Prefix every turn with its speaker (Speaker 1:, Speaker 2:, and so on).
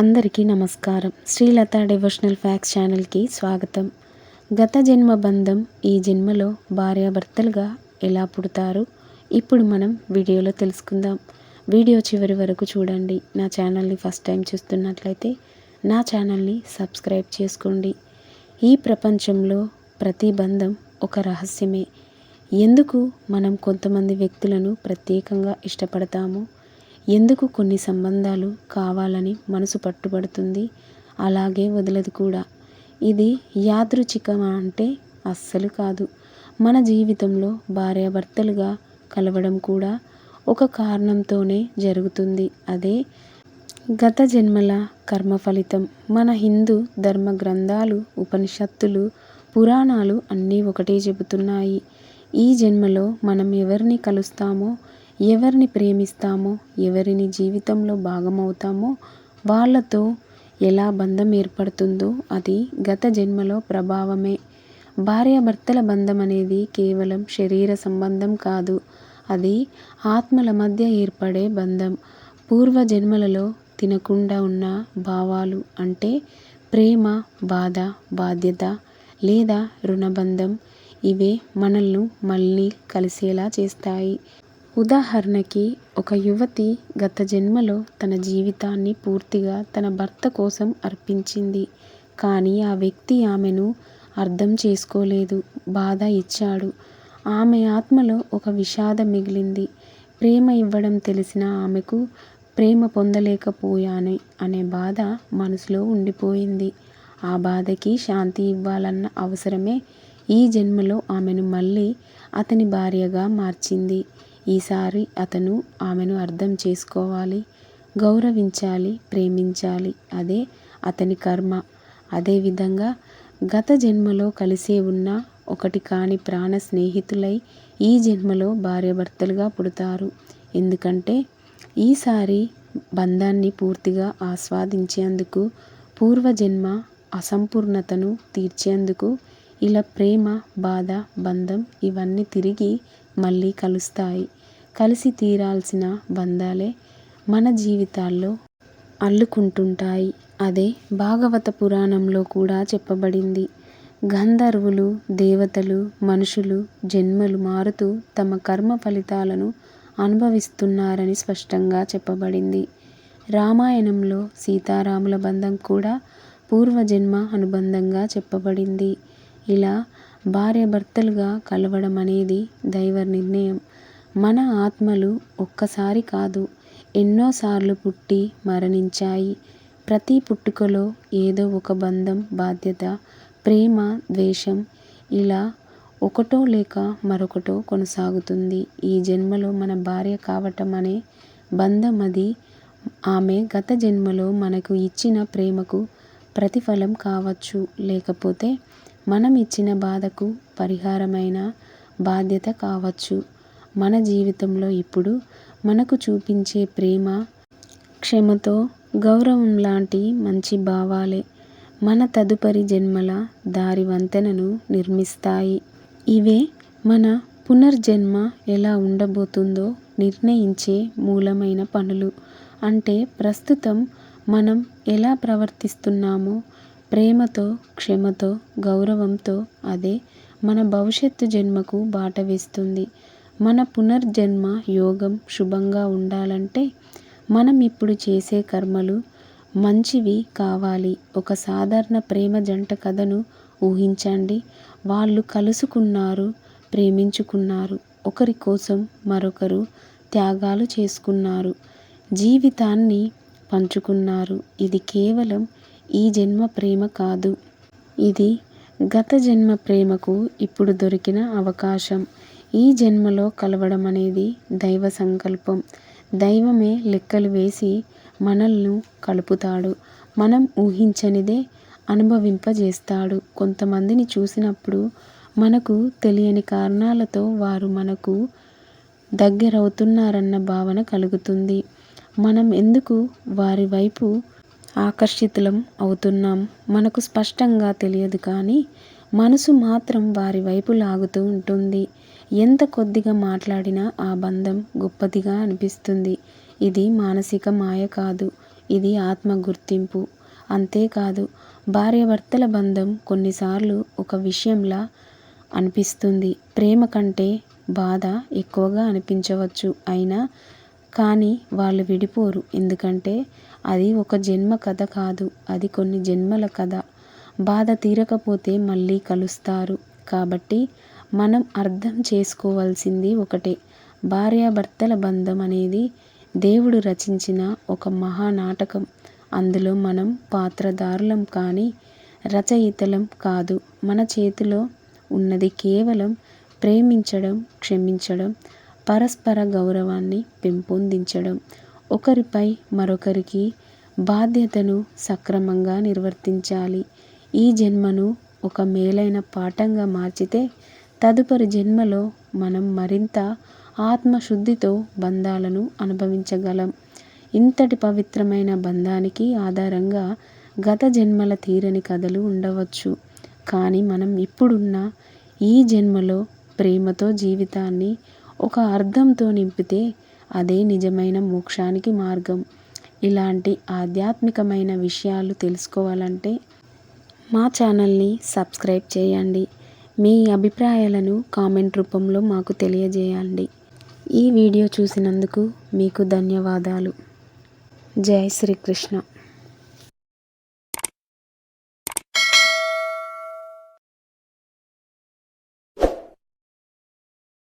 Speaker 1: అందరికీ నమస్కారం. Srilatha devotional fax ఛానల్కి స్వాగతం. గత జన్మ బంధం ఈ జన్మలో భార్యాభర్తలుగా ఎలా పుడతారు? ఇప్పుడు మనం వీడియోలో తెలుసుకుందాం. వీడియో చివరి వరకు చూడండి. నా ఛానల్ని ఫస్ట్ టైం చూస్తున్నట్లయితే నా ఛానల్ని సబ్స్క్రైబ్ చేసుకోండి. ఈ ప్రపంచంలో ప్రతి బంధం ఒక రహస్యమే. ఎందుకు మనం కొంతమంది వ్యక్తులను ప్రత్యేకంగా ఇష్టపడతాము ఎందుకు కొన్ని సంబంధాలు కావాలని మనసు పట్టుబడుతుంది? అలాగే వదలదు కూడా. ఇది యాదృచ్ఛికమా అంటే అస్సలు కాదు. మన జీవితంలో భార్యాభర్తలుగా కలవడం కూడా ఒక కారణంతోనే జరుగుతుంది. అదే గత జన్మల కర్మ ఫలితం. మన హిందూ ధర్మ గ్రంథాలు ఉపనిషత్తులు పురాణాలు అన్నీ ఒకటే చెబుతున్నాయి. ఈ జన్మలో మనం ఎవరిని కలుస్తామో ఎవరిని ప్రేమిస్తామో ఎవరిని జీవితంలో భాగమవుతామో వాళ్ళతో ఎలా బంధం ఏర్పడుతుందో అది గత జన్మలో ప్రభావమే. భార్యాభర్తల బంధం అనేది కేవలం శరీర సంబంధం కాదు అది ఆత్మల మధ్య ఏర్పడే బంధం. పూర్వ జన్మలలో తినకుండా ఉన్న భావాలు అంటే ప్రేమ బాధ బాధ్యత లేదా రుణబంధం ఇవే మనల్ని మళ్ళీ కలిసేలా చేస్తాయి. ఉదాహరణకి ఒక యువతి గత జన్మలో తన జీవితాన్ని పూర్తిగా తన భర్త కోసం అర్పించింది. కానీ ఆ వ్యక్తి ఆమెను అర్థం చేసుకోలేదు బాధ ఇచ్చాడు. ఆమె ఆత్మలో ఒక విషాదం మిగిలింది. ప్రేమ ఇవ్వడం తెలిసిన ఆమెకు ప్రేమ పొందలేకపోయాను అనే బాధ మనసులో ఉండిపోయింది. ఆ బాధకి శాంతి ఇవ్వాలన్న అవసరమే ఈ జన్మలో ఆమెను మళ్ళీ అతని భార్యగా మార్చింది. ఈసారి అతను ఆమెను అర్థం చేసుకోవాలి గౌరవించాలి ప్రేమించాలి. అదే అతని కర్మ. అదేవిధంగా గత జన్మలో కలిసే ఉన్న ఒకటి కాని ప్రాణ స్నేహితులై ఈ జన్మలో భార్యాభర్తలుగా పుడతారు. ఎందుకంటే ఈసారి బంధాన్ని పూర్తిగా ఆస్వాదించేందుకు పూర్వజన్మ అసంపూర్ణతను తీర్చేందుకు ఇలా ప్రేమ బాధ బంధం ఇవన్నీ తిరిగి మళ్ళీ కలుస్తాయి. కలిసి తీరాల్సిన బంధాలే మన జీవితాల్లో అల్లుకుంటుంటాయి. అదే భాగవత పురాణంలో కూడా చెప్పబడింది. గంధర్వులు దేవతలు మనుషులు జన్మలు మారుతూ తమ కర్మ ఫలితాలను అనుభవిస్తున్నారని స్పష్టంగా చెప్పబడింది. రామాయణంలో సీతారాముల బంధం కూడా పూర్వజన్మ అనుబంధంగా చెప్పబడింది. ఇలా భార్యాభర్తలుగా కలవడం అనేది దైవ నిర్ణయం. మన ఆత్మలు ఒక్కసారి కాదు ఎన్నోసార్లు పుట్టి మరణించాయి. ప్రతి పుట్టుకలో ఏదో ఒక బంధం బాధ్యత ప్రేమ ద్వేషం ఇలా ఒకటో లేక మరొకటో కొనసాగుతుంది. ఈ జన్మలో మన భార్య కావటం అనే బంధం అది. ఆమె గత జన్మలో మనకు ఇచ్చిన ప్రేమకు ప్రతిఫలం కావచ్చు. లేకపోతే మనం ఇచ్చిన బాధకు పరిహారమైన బాధ్యత కావచ్చు. మన జీవితంలో ఇప్పుడు మనకు చూపించే ప్రేమ క్షమతో గౌరవం లాంటి మంచి భావాలే మన తదుపరి జన్మల దారి వంతెనను నిర్మిస్తాయి. ఇవే మన పునర్జన్మ ఎలా ఉండబోతుందో నిర్ణయించే మూలమైన పనులు. అంటే ప్రస్తుతం మనం ఎలా ప్రవర్తిస్తున్నామో ప్రేమతో క్షమతో గౌరవంతో అదే మన భవిష్యత్తు జన్మకు బాట వేస్తుంది. మన పునర్జన్మ యోగం శుభంగా ఉండాలంటే మనం ఇప్పుడు చేసే కర్మలు మంచివి కావాలి. ఒక సాధారణ ప్రేమ జంట కథను ఊహించండి. వాళ్ళు కలుసుకున్నారు ప్రేమించుకున్నారు. ఒకరి కోసం మరొకరు త్యాగాలు చేసుకున్నారు. జీవితాన్ని పంచుకున్నారు. ఇది కేవలం ఈ జన్మ ప్రేమ కాదు. ఇది గత జన్మ ప్రేమకు ఇప్పుడు దొరికిన అవకాశం. ఈ జన్మలో కలవడం అనేది దైవ సంకల్పం. దైవమే లెక్కలు వేసి మనల్ని కలుపుతాడు. మనం ఊహించనిదే అనుభవింపజేస్తాడు. కొంతమందిని చూసినప్పుడు మనకు తెలియని కారణాలతో వారు మనకు దగ్గరవుతున్నారన్న భావన కలుగుతుంది. మనం ఎందుకు వారి వైపు ఆకర్షితులం అవుతున్నాం. మనకు స్పష్టంగా తెలియదు కానీ మనసు మాత్రం వారి వైపు లాగుతూ ఉంటుంది. ఎంత కొద్దిగా మాట్లాడినా ఆ బంధం గొప్పదిగా అనిపిస్తుంది. ఇది మానసిక మాయ కాదు. ఇది ఆత్మ గుర్తింపు. అంతేకాదు భార్యాభర్తల బంధం కొన్నిసార్లు ఒక విషయంలా అనిపిస్తుంది. ప్రేమ కంటే బాధ ఎక్కువగా అనిపించవచ్చు. అయినా కానీ వాళ్ళు విడిపోరు. ఎందుకంటే అది ఒక జన్మ కథ కాదు. అది కొన్ని జన్మల కథ. బాధ తీరకపోతే మళ్ళీ కలుస్తారు. కాబట్టి మనం అర్థం చేసుకోవాల్సింది ఒకటే. భార్యాభర్తల బంధం అనేది దేవుడు రచించిన ఒక మహానాటకం. అందులో మనం పాత్రధారులం కానీ రచయితలం కాదు. మన చేతిలో ఉన్నది కేవలం ప్రేమించడం క్షమించడం పరస్పర గౌరవాన్ని పెంపొందించడం ఒకరిపై మరొకరికి బాధ్యతను సక్రమంగా నిర్వర్తించాలి. ఈ జన్మను ఒక మేలైన పాఠంగా మార్చితే తదుపరి జన్మలో మనం మరింత ఆత్మశుద్ధితో బంధాలను అనుభవించగలం. ఇంతటి పవిత్రమైన బంధానికి ఆధారంగా గత జన్మల తీరని కథలు ఉండవచ్చు. కానీ మనం ఇప్పుడున్న ఈ జన్మలో ప్రేమతో జీవితాన్ని ఒక అర్థంతో నింపితే అదే నిజమైన మోక్షానికి మార్గం. ఇలాంటి ఆధ్యాత్మికమైన విషయాలు తెలుసుకోవాలంటే మా ఛానల్ని సబ్స్క్రైబ్ చేయండి. మీ అభిప్రాయాలను కామెంట్ రూపంలో మాకు తెలియజేయండి. ఈ వీడియో చూసినందుకు మీకు ధన్యవాదాలు. జై శ్రీకృష్ణ.